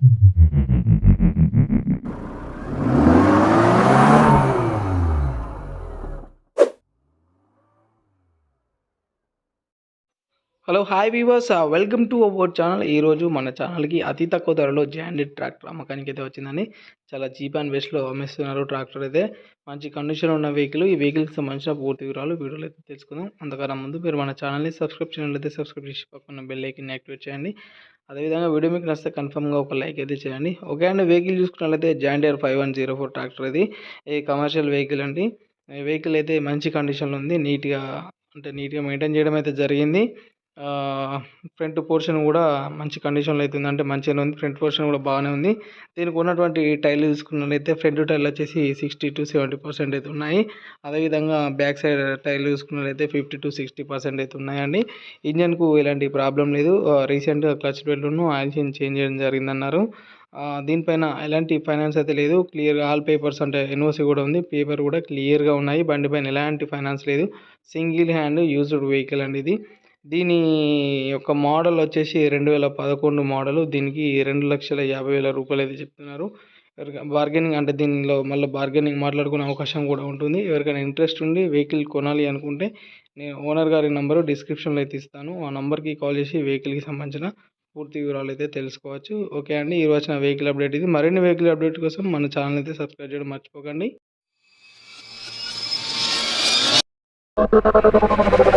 Hello hi viewers welcome to our channel ఈరోజు మన ఛానల్కి అతి తక్కువ ధరలో జాండెడ్ ట్రాక్టర్ అమ్మకానికి అయితే వచ్చిందని చాలా చీప్ అండ్ బెస్ట్లో అమ్మేస్తున్నారు ట్రాక్టర్ అయితే. మంచి కండిషన్ ఉన్న వెహికల్ ఈ వెహికల్కి సంబంధించిన పూర్తి వివరాలు వీడియోలో అయితే తెలుసుకుందాం. అంతకన్నా ముందు మీరు మన ఛానల్ని సబ్స్క్రైబ్ అయితే సబ్స్క్రైబ్ చేసి పక్కన బెల్ ఐకన్ యాక్టివేట్ చేయండి. అదేవిధంగా వీడియో మీకు నచ్చితే కన్ఫర్మ్గా ఒక లైక్ అయితే చేయండి. ఓకే అండి వెహికల్ చూసుకున్నట్లయితే John Deere five one zero four tractor ఇది. ఈ కమర్షియల్ వెహికల్ అండి. వెహికల్ అయితే మంచి కండిషన్లో ఉంది. నీట్గా అంటే నీట్గా మెయింటైన్ చేయడం అయితే జరిగింది. ఫ్రంట్ పోర్షన్ కూడా మంచి కండిషన్లో అయితే అంటే మంచిగానే ఉంది. ఫ్రంట్ పోర్షన్ కూడా బాగానే ఉంది. దీనికి ఉన్నటువంటి టైర్లు చూసుకున్నట్లయితే ఫ్రంట్ టైర్లు వచ్చేసి సిక్స్టీ టు సెవెంటీ పర్సెంట్ అయితే ఉన్నాయి. అదేవిధంగా బ్యాక్ సైడ్ టైర్లు చూసుకున్నట్లయితే ఫిఫ్టీ టు సిక్స్టీ పర్సెంట్ అయితే ఉన్నాయండి. ఇంజన్కు ఎలాంటి ప్రాబ్లం లేదు. రీసెంట్గా క్లచ్ బెల్ట్ను ఆయిల్ చేంజ్ చేంజ్ చేయడం జరిగిందన్నారు. దీనిపైన ఎలాంటి ఫైనాన్స్ అయితే లేదు. క్లియర్గా ఆల్ పేపర్స్ అంటే ఎన్ఓసి కూడా ఉంది. పేపర్ కూడా క్లియర్గా ఉన్నాయి. బండి పైన ఎలాంటి ఫైనాన్స్ లేదు. సింగిల్ హ్యాండ్ యూజ్డ్ వెహికల్ అండి ఇది. దీని యొక్క మోడల్ వచ్చేసి రెండు వేల పదకొండు మోడలు. దీనికి రెండు లక్షల యాభై వేల రూపాయలు అయితే చెప్తున్నారు. బార్గెనింగ్ అంటే దీనిలో మళ్ళీ బార్గెనింగ్ మాట్లాడుకునే అవకాశం కూడా ఉంటుంది. ఎవరికైనా ఇంట్రెస్ట్ ఉండి వెహికల్ కొనాలి అనుకుంటే నేను ఓనర్ గారి నెంబరు డిస్క్రిప్షన్లో అయితే ఇస్తాను. ఆ నెంబర్కి కాల్ చేసి వెహికల్కి సంబంధించిన పూర్తి వివరాలు అయితే తెలుసుకోవచ్చు. ఓకే అండి ఈరోజు వచ్చిన వెహికల్ అప్డేట్ ఇది. మరిన్ని వెహికల్ అప్డేట్ కోసం మన ఛానల్ అయితే సబ్స్క్రైబ్ చేయడం మర్చిపోకండి. Thank you.